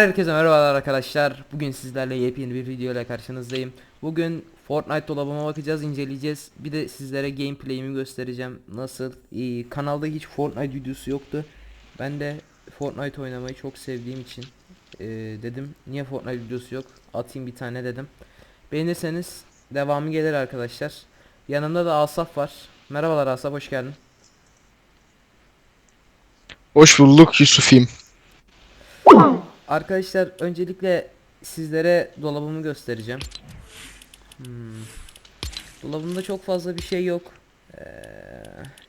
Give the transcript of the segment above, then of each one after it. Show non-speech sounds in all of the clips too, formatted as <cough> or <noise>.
Herkese merhabalar arkadaşlar. Bugün sizlerle yepyeni bir video ile karşınızdayım. Bugün Fortnite dolabıma bakacağız, inceleyeceğiz. Bir de sizlere gameplay'imi göstereceğim. Nasıl? Ee, kanalda hiç Fortnite videosu yoktu. Ben de Fortnite oynamayı çok sevdiğim için ee, dedim niye Fortnite videosu yok? Atayım bir tane dedim. Beğenirseniz devamı gelir arkadaşlar. Yanımda da Asaf var. Merhabalar Asaf hoş geldin. Hoş bulduk Yusuf'im. Arkadaşlar öncelikle sizlere dolabımı göstereceğim. Hmm. Dolabımda çok fazla bir şey yok. Ee,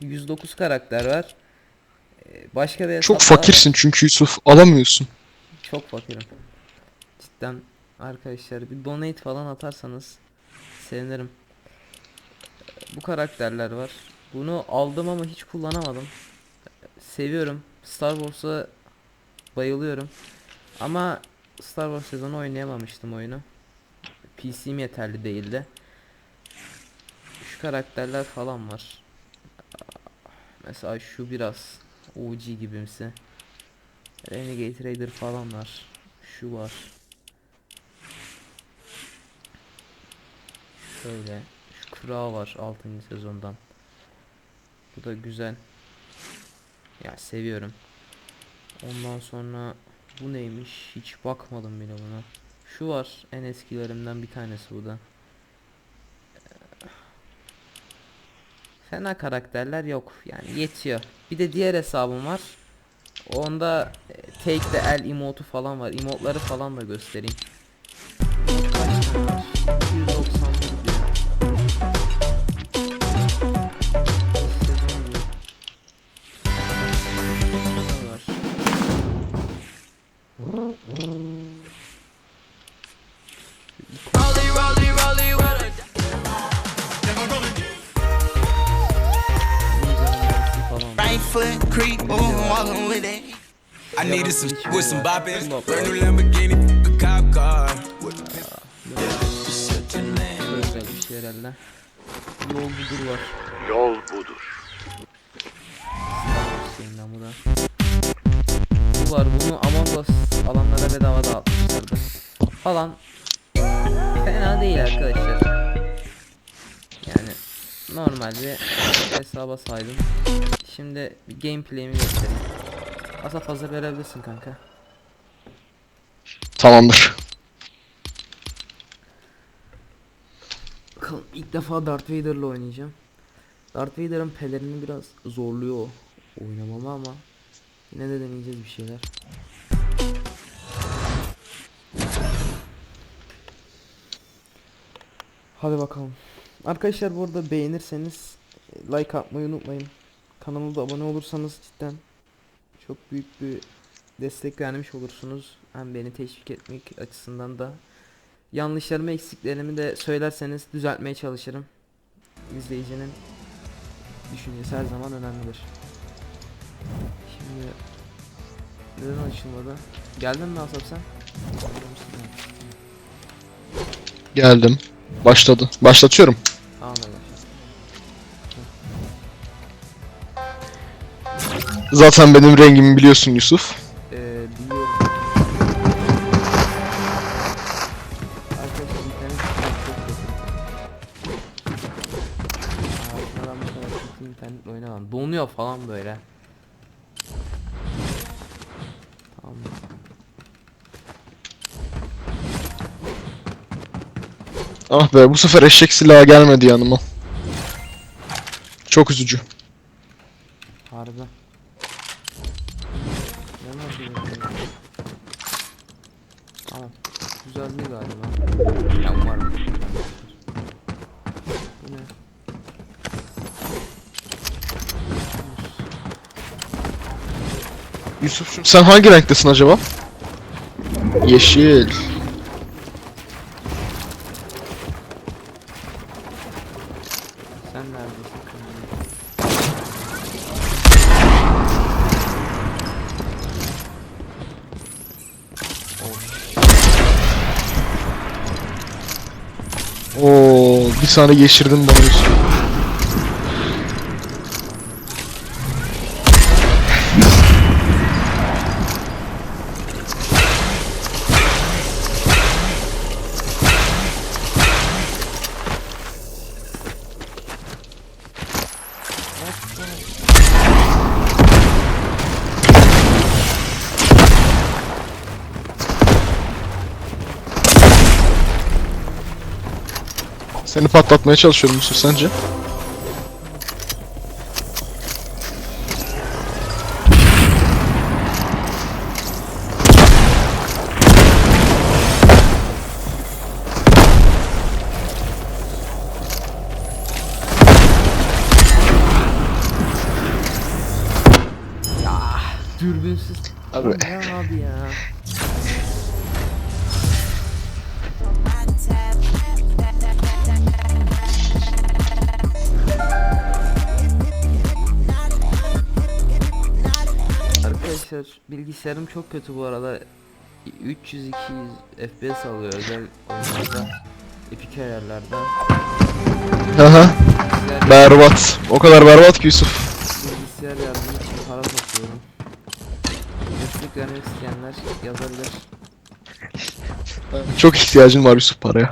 109 karakter var. Ee, başka bir Çok daha var. fakirsin çünkü Yusuf alamıyorsun. Çok fakirim. Cidden arkadaşlar bir donate falan atarsanız sevinirim. Ee, Bu karakterler var. Bunu aldım ama hiç kullanamadım. Seviyorum. Star Wars'a bayılıyorum. Ama Star Wars sezonu oynayamamıştım oyunu. PC'm yeterli değildi. Şu karakterler falan var. Mesela şu biraz OG gibimsi. Renegade Raider falan var. Şu var. Şöyle. Şu Kra var 6. sezondan. Bu da güzel. Ya seviyorum. Ondan sonra bu neymiş? Hiç bakmadım bile buna. Şu var. En eskilerimden bir tanesi bu da. Fena karakterler yok. Yani yetiyor. Bir de diğer hesabım var. Onda e, take the el emote'u falan var. Emote'ları falan da göstereyim. Right foot creep, ooh, walking with it. I needed some with some bopping. Brand new Lamborghini, a cop car. Bir şey herhalde. Yol budur var. Yol budur. Şeyinden bu da. Bu var bunu Among Us alanlara bedava dağıtmışlardı. Falan. Fena değil arkadaşlar. Yani normal bir hesaba saydım. Şimdi bir gameplay'imi göstereyim. Asaf hazır verebilirsin kanka. Tamamdır. Bakalım ilk defa Darth Vader'la oynayacağım. Darth Vader'ın pelerini biraz zorluyor o oynamamı ama yine de deneyeceğiz bir şeyler. Hadi bakalım. Arkadaşlar bu arada beğenirseniz like atmayı unutmayın. Kanalıma da abone olursanız cidden çok büyük bir destek vermiş olursunuz. Hem beni teşvik etmek açısından da yanlışlarımı eksiklerimi de söylerseniz düzeltmeye çalışırım. İzleyicinin düşüncesi her zaman önemlidir. Şimdi neden açılmadı? Geldin mi Asaf sen? Geldim. Başladı. Başlatıyorum. Tamam. Zaten benim rengimi biliyorsun Yusuf. Ee, biliyorum. Arkadaşlar internet çok kötü. Aa, ben bu kadar kötü internetle oynamam. Donuyor falan böyle. Ah be bu sefer eşek silahı gelmedi yanıma. Çok üzücü. Harbi. Ne nasıl? Tamam. Galiba. Ya umarım. Bu ne? Yusuf'cum sen hangi renktesin acaba? Yeşil. Sen neredesin? Oo, bir saniye geçirdin bana Yusuf. Seni patlatmaya çalışıyorum Yusuf sence? Dürbünsüz. Abi. Ya abi ya. Arkadaşlar bilgisayarım çok kötü bu arada 300-200 FPS alıyor özel oyunlarda Epic ayarlarda Aha. Bilgisayar, Berbat. O kadar berbat ki Yusuf. bilgisayar yardımı için para topluyorum Destek vermek isteyenler yazabilir Çok ihtiyacın var Yusuf paraya.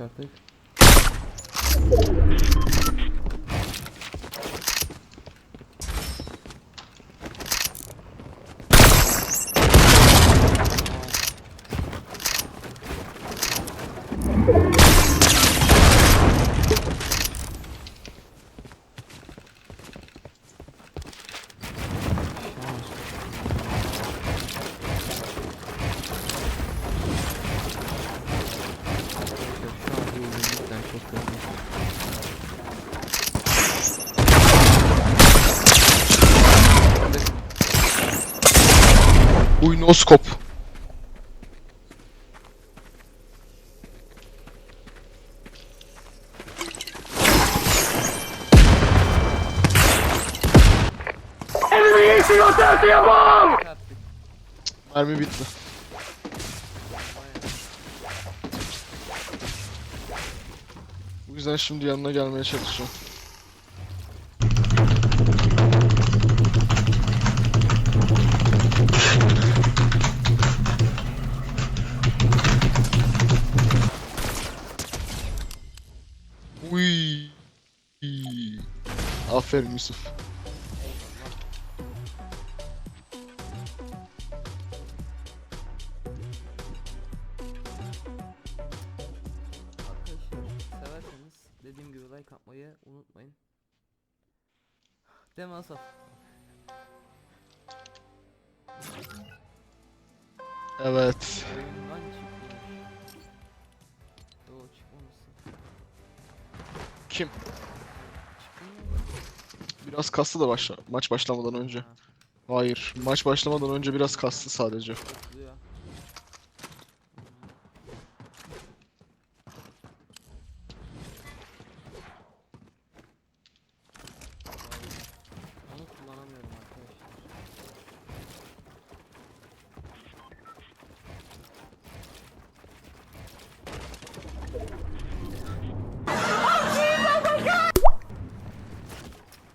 Artık. Şu an cidden çok kötü. Uy no scope. Mermi bitti. Bu yüzden şimdi yanına gelmeye çalışıyorum. Aferin Yusuf. Severseniz dediğim gibi like atmayı unutmayın. Değil mi Asaf? Evet. Oyundan çıkmış. Yo çıkmamışsın. Kim? Biraz kastı da başla maç başlamadan önce. Ha, Hayır, maç başlamadan önce biraz kastı sadece. oluyor. Onu kullanamıyorum arkadaşlar.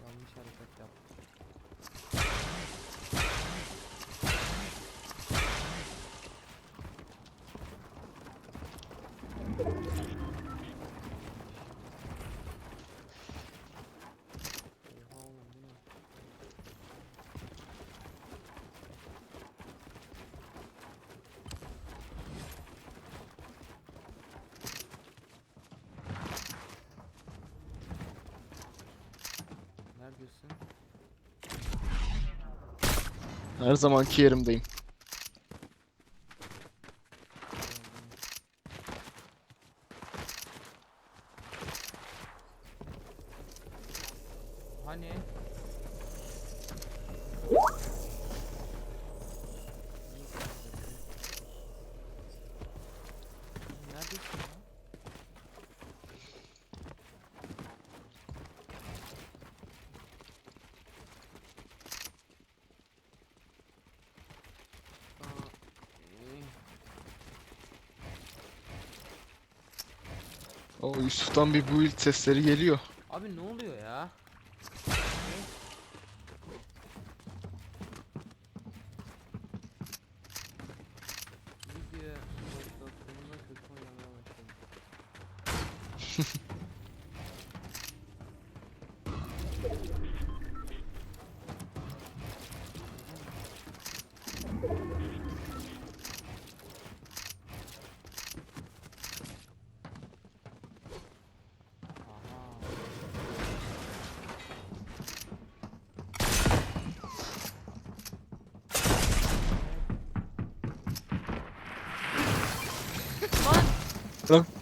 Yanlış hareket yaptım. Oha oğlum bu ne? Neredesin? Her zamanki yerimdeyim. Hani? O Yusuf'tan bir build sesleri geliyor. Abi ne oluyor ya? Video <laughs> <laughs> Mantıklı.